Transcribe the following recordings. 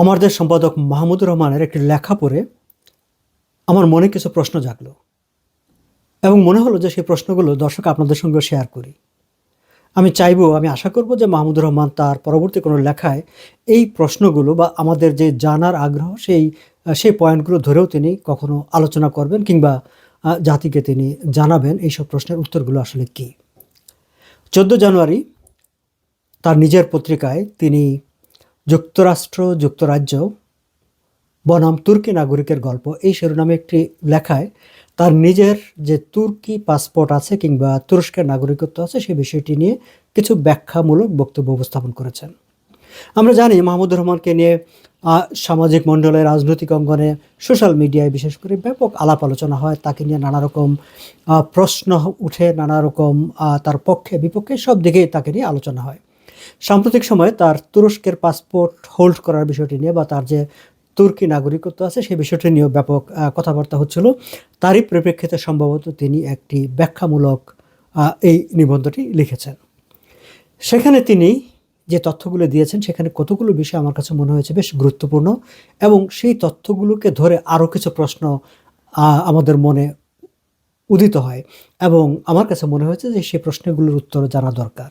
আমার দেশ সম্পাদক মাহমুদুর রহমানের একটি লেখা পড়ে আমার মনে কিছু প্রশ্ন জাগলো এবং মনে হলো যে সেই প্রশ্নগুলো দর্শক আপনাদের সঙ্গে শেয়ার করি। আমি চাইব, আমি আশা করব যে মাহমুদুর রহমান তার পরবর্তী কোনো লেখায় এই প্রশ্নগুলো বা আমাদের যে জানার আগ্রহ, সেই সেই পয়েন্টগুলো ধরেও তিনি কখনো আলোচনা করবেন কিংবা জাতিকে তিনি জানাবেন এইসব প্রশ্নের উত্তরগুলো আসলে কী। চোদ্দ জানুয়ারি তার নিজের পত্রিকায় তিনি যুক্তরাষ্ট্র, যুক্তরাজ্য, বনাম তুর্কি নাগরিকের গল্প, এই শিরোনামে একটি লেখায় তার নিজের যে তুর্কি পাসপোর্ট আছে কিংবা তুরস্কের নাগরিকত্ব আছে সেই বিষয়টি নিয়ে কিছু ব্যাখ্যামূলক বক্তব্য উপস্থাপন করেছেন। আমরা জানি মাহমুদুর রহমানকে নিয়ে সামাজিক মণ্ডলে, রাজনৈতিক অঙ্গনে, সোশ্যাল মিডিয়ায় বিশেষ করে ব্যাপক আলাপ আলোচনা হয়, তাকে নিয়ে নানা রকম প্রশ্ন উঠে, নানা রকম তার পক্ষে, বিপক্ষে সব দিকেই তাকে নিয়ে আলোচনা হয়। সাম্প্রতিক সময়ে তার তুরস্কের পাসপোর্ট হোল্ড করার বিষয়টি নিয়ে বা তার যে তুর্কি নাগরিকত্ব আছে সেই বিষয়টি নিয়েও ব্যাপক কথাবার্তা হচ্ছিল। তারই পরিপ্রেক্ষিতে সম্ভবত তিনি একটি ব্যাখ্যামূলক এই নিবন্ধটি লিখেছেন। সেখানে তিনি যে তথ্যগুলো দিয়েছেন, সেখানে কতগুলো বিষয় আমার কাছে মনে হয়েছে বেশ গুরুত্বপূর্ণ এবং সেই তথ্যগুলোকে ধরে আরও কিছু প্রশ্ন আমাদের মনে উদিত হয় এবং আমার কাছে মনে হয়েছে যে সেই প্রশ্নগুলোর উত্তর জানা দরকার।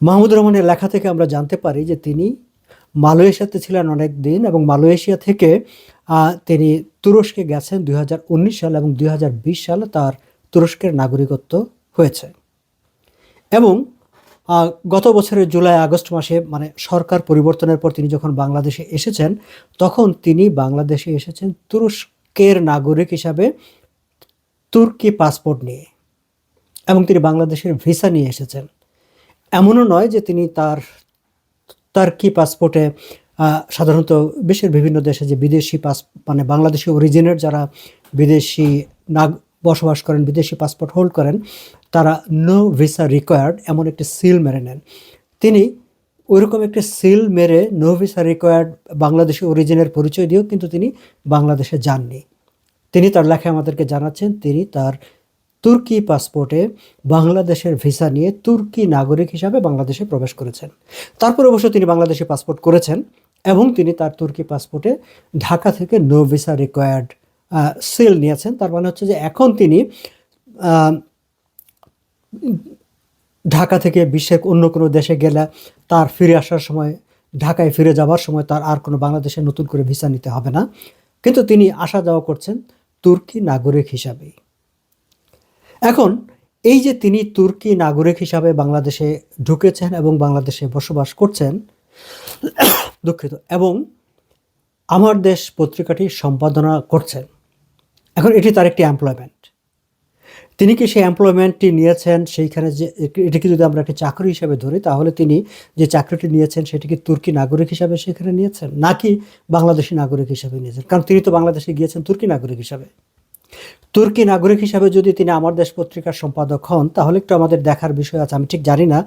মাহমুদুর রহমানের লেখা থেকে আমরা জানতে পারি যে তিনি মালয়েশিয়াতে ছিলেন অনেক দিন এবং মালয়েশিয়া থেকে তিনি তুরস্কে গেছেন দুই হাজার উনিশ সাল এবং দুই সালে তার তুরস্কের নাগরিকত্ব হয়েছে। এবং গত বছরের জুলাই, আগস্ট মাসে মানে সরকার পরিবর্তনের পর তিনি যখন বাংলাদেশে এসেছেন, তখন তিনি বাংলাদেশে এসেছেন তুরস্কের নাগরিক হিসাবে তুর্কি পাসপোর্ট নিয়ে এবং তিনি বাংলাদেশের ভিসা নিয়ে এসেছেন। এমনও নয় যে তিনি তার তার্কি পাসপোর্টে সাধারণত বিশ্বের বিভিন্ন দেশে যে বিদেশি পাস মানে বাংলাদেশি অরিজিনের যারা বিদেশি নাগ, বসবাস করেন, বিদেশি পাসপোর্ট হোল্ড করেন, তারা নো ভিসা রিকোয়ার্ড এমন একটি সিল মেরে নেন। তিনি ওইরকম একটি সিল মেরে নো ভিসা রিকোয়ার্ড বাংলাদেশি অরিজিনের পরিচয় দিয়েও কিন্তু তিনি বাংলাদেশে যাননি। তিনি তার লেখায় আমাদেরকে জানাচ্ছেন, তিনি তার তুর্কি পাসপোর্টে বাংলাদেশের ভিসা নিয়ে তুর্কি নাগরিক হিসাবে বাংলাদেশে প্রবেশ করেছেন। তারপর অবশ্য তিনি বাংলাদেশে পাসপোর্ট করেছেন এবং তিনি তার তুর্কি পাসপোর্টে ঢাকা থেকে নো ভিসা রিকোয়ার্ড সিল নিয়েছেন। তার মানে হচ্ছে যে এখন তিনি ঢাকা থেকে বিশ্বের অন্য কোনো দেশে গেলে তার ফিরে আসার সময়, ঢাকায় ফিরে যাওয়ার সময় তার আর কোনো বাংলাদেশে নতুন করে ভিসা নিতে হবে না। কিন্তু তিনি আসা যাওয়া করছেন তুর্কি নাগরিক হিসাবেই। এখন, এই যে তিনি তুর্কি নাগরিক হিসাবে বাংলাদেশে ঢুকেছেন এবং বাংলাদেশে বসবাস করছেন, দুঃখিত, এবং আমার দেশ পত্রিকাটি সম্পাদনা করছেন, এখন এটি তার একটি এমপ্লয়মেন্ট তিনি কি সেই এমপ্লয়মেন্টটি নিয়েছেন সেইখানে যে এটিকে যদি আমরা একটি চাকরি হিসাবে ধরি, তাহলে তিনি যে চাকরিটি নিয়েছেন সেটিকে তুর্কি নাগরিক হিসাবে সেখানে নিয়েছেন, নাকি বাংলাদেশি নাগরিক হিসাবে নিয়েছেন? কারণ তিনি তো বাংলাদেশে গিয়েছেন তুর্কি নাগরিক হিসাবে। তুর্কি নাগরিক হিসাবে যদি তিনি আমার দেশ পত্রিকার সম্পাদক হন, তাহলে একটু আমাদের দেখার বিষয় আছে। আমি ঠিক জানি না।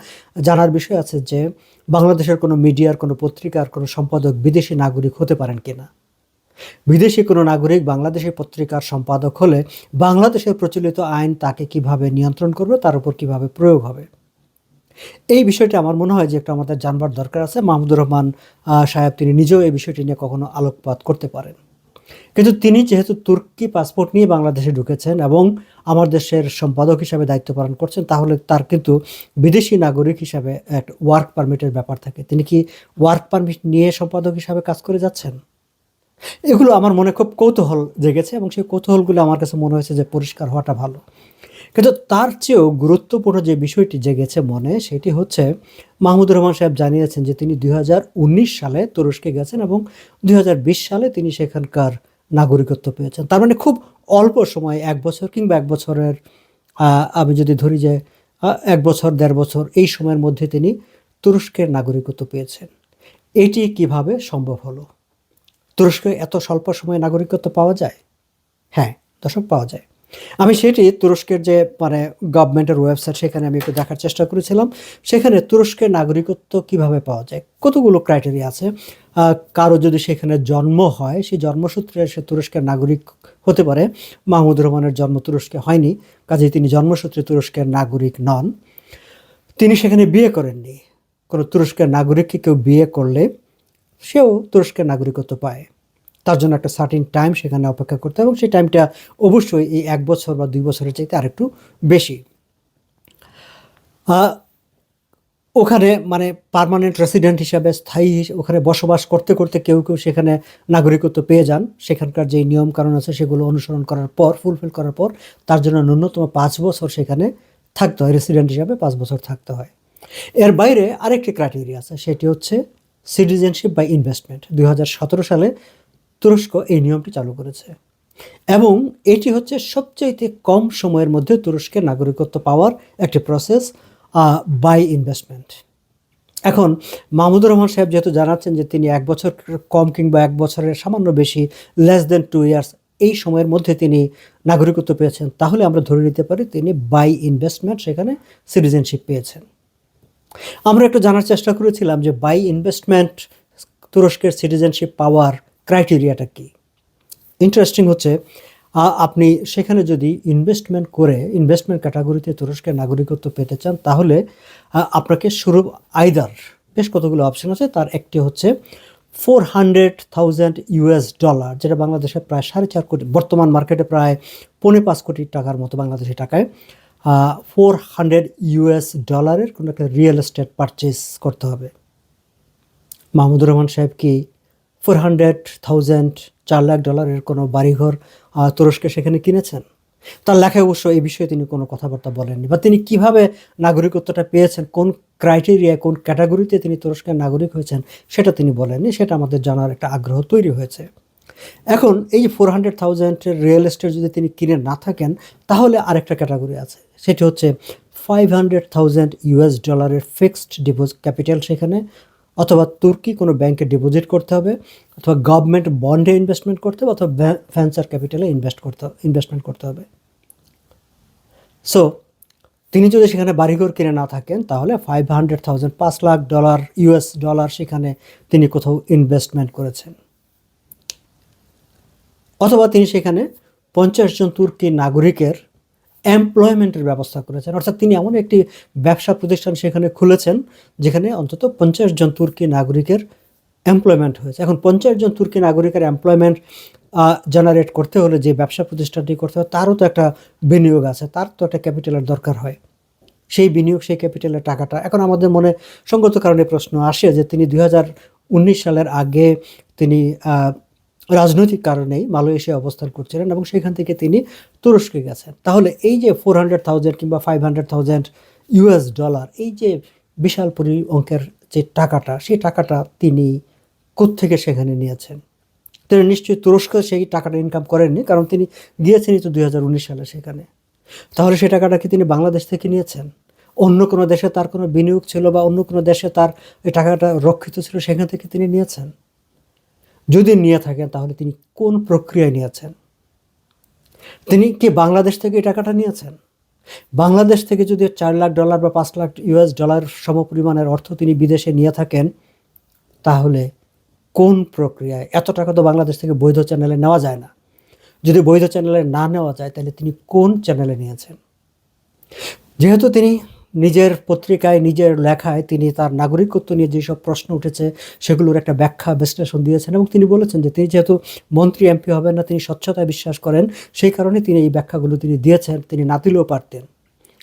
জানার বিষয় আছে যে, বাংলাদেশের কোনো মিডিয়ার, কোনো পত্রিকার, কোনো সম্পাদক বিদেশি নাগরিক হতে পারেন কিনা? বিদেশি কোনো নাগরিক বাংলাদেশের পত্রিকার সম্পাদক হলে বাংলাদেশের প্রচলিত আইন তাকে কীভাবে নিয়ন্ত্রণ করবে, তার উপর কীভাবে প্রয়োগ হবে? এই বিষয়টি আমার মনে হয় যে একটু আমাদের জানবার দরকার আছে। মাহমুদুর রহমান সাহেব তিনি নিজেও এই বিষয়টি নিয়ে কখনো আলোকপাত করতে পারেন। কিন্তু তিনি যেহেতু তুর্কি পাসপোর্ট নিয়ে বাংলাদেশে ঢুকেছেন এবং আমার দেশের সম্পাদক হিসাবে দায়িত্ব পালন করছেন, তাহলে তার কিন্তু বিদেশি নাগরিক হিসাবে এক ওয়ার্ক পারমিটের ব্যাপার থাকে। তিনি কি ওয়ার্ক পারমিট নিয়ে সম্পাদক হিসাবে কাজ করে যাচ্ছেন? এগুলো আমার মনে খুব কৌতূহল জেগেছে এবং সেই কৌতূহলগুলো আমার কাছে মনে হয়েছে যে পরিষ্কার হওয়াটা ভালো। কিন্তু তার চেয়েও গুরুত্বপূর্ণ যে বিষয়টি জেগেছে মনে, সেটি হচ্ছে মাহমুদুর রহমান সাহেব জানিয়েছেন যে তিনি দুই হাজার উনিশ সালে তুরস্কে গেছেন এবং দুই হাজার বিশ সালে তিনি সেখানকার নাগরিকত্ব পেয়েছেন। তার মানে খুব অল্প সময়, এক বছর কিংবা এক বছরের আমি যদি ধরি যে এক বছর, দেড় বছর, এই সময়ের মধ্যে তিনি তুরস্কের নাগরিকত্ব পেয়েছেন। এটি কীভাবে সম্ভব হলো? তুরস্কে এত স্বল্প সময়ে নাগরিকত্ব পাওয়া যায়? হ্যাঁ দর্শক পাওয়া যায়। আমি সেটি তুরস্কের যে মানে গভর্নমেন্টের ওয়েবসাইট সেখানে আমি একটু দেখার চেষ্টা করেছিলাম। সেখানে তুরস্কের নাগরিকত্ব কীভাবে পাওয়া যায়? কতগুলো ক্রাইটেরিয়া আছে? কারও যদি সেখানে জন্ম হয়, সেই জন্মসূত্রে সে তুরস্কের নাগরিক হতে পারে। মাহমুদুর রহমানের জন্ম তুরস্কে হয়নি, কাজেই তিনি জন্মসূত্রে তুরস্কের নাগরিক নন। তিনি সেখানে বিয়ে করেননি। কোনো তুরস্কের নাগরিককে কেউ বিয়ে করলে, সেও তুরস্কের নাগরিকত্ব পায়। তার জন্য একটা সার্টিন টাইম সেখানে অপেক্ষা করতে হয় এবং সেই টাইমটা অবশ্যই এই এক বছর বা দুই বছরের চাইতে আরেকটু বেশি। ওখানে মানে পার্মানেন্ট রেসিডেন্ট হিসাবে, স্থায়ী ওখানে বসবাস করতে করতে কেউ কেউ সেখানে নাগরিকত্ব পেয়ে যান। সেখানকার যে নিয়ম কারণ আছে সেগুলো অনুসরণ করার পর ফুলফিল করার পর তার জন্য ন্যূনতম পাঁচ বছর সেখানে থাকতে হয় রেসিডেন্ট হিসাবে পাঁচ বছর থাকতে হয়। এর বাইরে আরেকটি ক্রাইটেরিয়া আছে, সেটি হচ্ছে সিটিজেনশিপ বাই ইনভেস্টমেন্ট দুই হাজার সতেরো সালে তুরস্ক এই নিয়মটি চালু করেছে। এবং এটি হচ্ছে সবচাইতে কম সময়ের মধ্যে তুরস্কের নাগরিকত্ব পাওয়ার একটি প্রসেস বাই ইনভেস্টমেন্ট এখন মাহমুদুর রহমান সাহেব যেহেতু জানাচ্ছেন যে তিনি এক বছর কম কিংবা এক বছরের সামান্য বেশি লেস দেন টু ইয়ার্স এই সময়ের মধ্যে তিনি নাগরিকত্ব পেয়েছেন, তাহলে আমরা ধরে নিতে পারি তিনি বাই ইনভেস্টমেন্ট সেখানে সিটিজেনশিপ পেয়েছেন। আমরা একটু জানার চেষ্টা করেছিলাম যে বাই ইনভেস্টমেন্ট তুরস্কের সিটিজেনশিপ পাওয়ার ক্রাইটেরিয়াটা কী? ইন্টারেস্টিং হচ্ছে আপনি সেখানে যদি ইনভেস্টমেন্ট করে ইনভেস্টমেন্ট ক্যাটাগরিতে তুরস্কের নাগরিকত্ব পেতে চান, তাহলে আপনাকে শুরু আইদার বেশ কতগুলো অপশন আছে। তার একটি হচ্ছে four hundred thousand US dollar যেটা বাংলাদেশে প্রায় সাড়ে চার কোটি, বর্তমান মার্কেটে প্রায় পৌনে পাঁচ কোটি টাকার মতো বাংলাদেশি টাকায় ফোর হান্ড্রেড ইউএস ডলারের কোনো একটা রিয়েল এস্টেট পারচেস করতে হবে। মাহমুদুর রহমান সাহেব কি ফোর হান্ড্রেড থাউজেন্ড চার লাখ ডলারের কোনো বাড়িঘর তুরস্কে সেখানে কিনেছেন? তার লেখায় অবশ্য এই বিষয়ে তিনি কোনো কথাবার্তা বলেননি। বা তিনি কীভাবে নাগরিকত্বটা পেয়েছেন, কোন ক্রাইটেরিয়া কোন ক্যাটাগরিতে তিনি তুরস্কের নাগরিক হয়েছেন, সেটা তিনি বলেননি, সেটা আমাদের জানার একটা আগ্রহ তৈরি হয়েছে। এখন এই ফোর হান্ড্রেড থাউজেন্ডের রিয়েল এস্টেট যদি তিনি কিনে না থাকেন, তাহলে আরেকটা ক্যাটাগরি আছে। সেটি হচ্ছে ফাইভ হান্ড্রেড থাউজেন্ড ইউএস ডলারের ফিক্সড ডিপোজিট ক্যাপিটাল সেখানে অথবা তুর্কি কোনো ব্যাংকে ডিপোজিট করতে হবে, অথবা গভর্নমেন্ট বন্ডে ইনভেস্টমেন্ট করতে হবে, অথবা ভ্যাঞ্চার ক্যাপিটালে ইনভেস্ট করতে হবে ইনভেস্টমেন্ট করতে হবে। সো তিনি যদি সেখানে বাড়িঘর কিনে না থাকেন, তাহলে ফাইভ হান্ড্রেড থাউজেন্ড পাঁচ লাখ ডলার ইউএস ডলার সেখানে তিনি কোথাও ইনভেস্টমেন্ট করেছেন। অথবা তিনি সেখানে পঞ্চাশ জন তুর্কি নাগরিকের এমপ্লয়মেন্টের ব্যবস্থা করেছেন। অর্থাৎ তিনি এমন একটি ব্যবসা প্রতিষ্ঠান সেখানে খুলেছেন, যেখানে অন্তত পঞ্চাশ জন তুর্কি নাগরিকের এমপ্লয়মেন্ট হয়েছে। এখন পঞ্চাশ জন তুর্কি নাগরিকের এমপ্লয়মেন্ট জেনারেট করতে হলে যে ব্যবসা প্রতিষ্ঠানটি করতে হয়, তারও তো একটা বিনিয়োগ আছে, তার তো একটা ক্যাপিটালের দরকার হয়। সেই বিনিয়োগ, সেই ক্যাপিটালের টাকাটা, এখন আমাদের মনে সঙ্গত কারণে প্রশ্ন আসে যে তিনি দু হাজার উনিশ সালের আগে তিনি রাজনৈতিক কারণেই মালয়েশিয়া অবস্থান করছিলেন এবং সেখান থেকে তিনি তুরস্কে গেছেন। তাহলে এই যে ফোর হান্ড্রেড থাউজেন্ড কিংবা five hundred thousand US dollar এই যে বিশাল পরি অঙ্কের যে টাকাটা, সেই টাকাটা তিনি কোত্থেকে সেখানে নিয়েছেন? তিনি নিশ্চয়ই তুরস্ক সেই টাকাটা ইনকাম করেননি, কারণ তিনি গিয়েছেনই তো দুই হাজার উনিশ সালে সেখানে। তাহলে সেই টাকাটা কি তিনি বাংলাদেশ থেকে নিয়েছেন? অন্য কোনো দেশে তার কোনো বিনিয়োগ ছিল বা অন্য কোনো দেশে তার এই টাকাটা রক্ষিত ছিল, সেখান থেকে তিনি নিয়েছেন? যদি নিয়ে থাকেন, তাহলে তিনি কোন প্রক্রিয়ায় নিয়েছেন? তিনি কি বাংলাদেশ থেকে এই টাকাটা নিয়েছেন? বাংলাদেশ থেকে যদি চার লাখ ডলার বা পাঁচ লাখ ইউএস ডলার সমপরিমাণের অর্থ তিনি বিদেশে নিয়ে থাকেন, তাহলে কোন প্রক্রিয়ায়? এত টাকা তো বাংলাদেশ থেকে বৈধ চ্যানেলে নেওয়া যায় না। যদি বৈধ চ্যানেলে না নেওয়া যায়, তাহলে তিনি কোন চ্যানেলে নিয়েছেন? যেহেতু তিনি নিজের পত্রিকায়, নিজের লেখায় তিনি তার নাগরিকত্ব নিয়ে যেসব প্রশ্ন উঠেছে, সেগুলোর একটা ব্যাখ্যা, বিশ্লেষণ দিয়েছেন এবং তিনি বলেছেন যে তিনি যেহেতু মন্ত্রী, এমপি হবেন না, তিনি স্বচ্ছতায় বিশ্বাস করেন, সেই কারণে তিনি এই ব্যাখ্যাগুলো তিনি দিয়েছেন, তিনি না দিলেও পারতেন।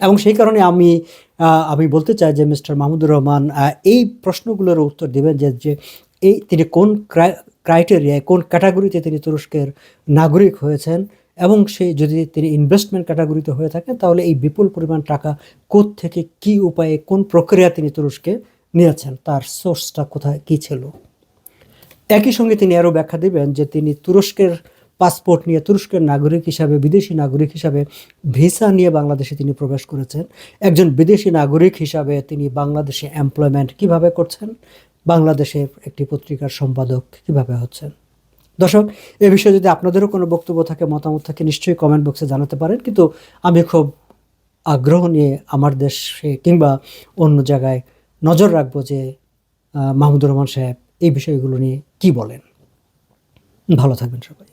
এবং সেই কারণে আমি আমি বলতে চাই যে মিস্টার মাহমুদুর রহমান এই প্রশ্নগুলোর উত্তর দেবেন যে যে এই তিনি কোন ক্রাইটেরিয়ায়, কোন ক্যাটাগরিতে তিনি তুরস্কের নাগরিক হয়েছেন এবং সে যদি তিনি ইনভেস্টমেন্ট ক্যাটাগরিতে হয়ে থাকেন, তাহলে এই বিপুল পরিমাণ টাকা থেকে কি উপায়ে, কোন প্রক্রিয়া তিনি তুরস্কে নিয়েছেন, তার সোর্সটা কোথায়, কী ছিল? একই সঙ্গে তিনি আরও ব্যাখ্যা দিবেন যে তিনি তুরস্কের পাসপোর্ট নিয়ে তুরস্কের নাগরিক হিসাবে, বিদেশি নাগরিক হিসাবে ভিসা নিয়ে বাংলাদেশে তিনি প্রবেশ করেছেন। একজন বিদেশি নাগরিক হিসাবে তিনি বাংলাদেশে এমপ্লয়মেন্ট কীভাবে করছেন? বাংলাদেশের একটি পত্রিকার সম্পাদক কীভাবে হচ্ছেন? দর্শক, এ বিষয়ে যদি আপনাদেরও কোনো বক্তব্য থাকে, মতামত থাকে, নিশ্চয়ই কমেন্ট বক্সে জানাতে পারেন। কিন্তু আমি খুব আগ্রহ নিয়ে আমার দেশে কিংবা অন্য জায়গায় নজর রাখব যে মাহমুদুর রহমান সাহেব এই বিষয়গুলো নিয়ে কি বলেন। ভালো থাকবেন সবাই।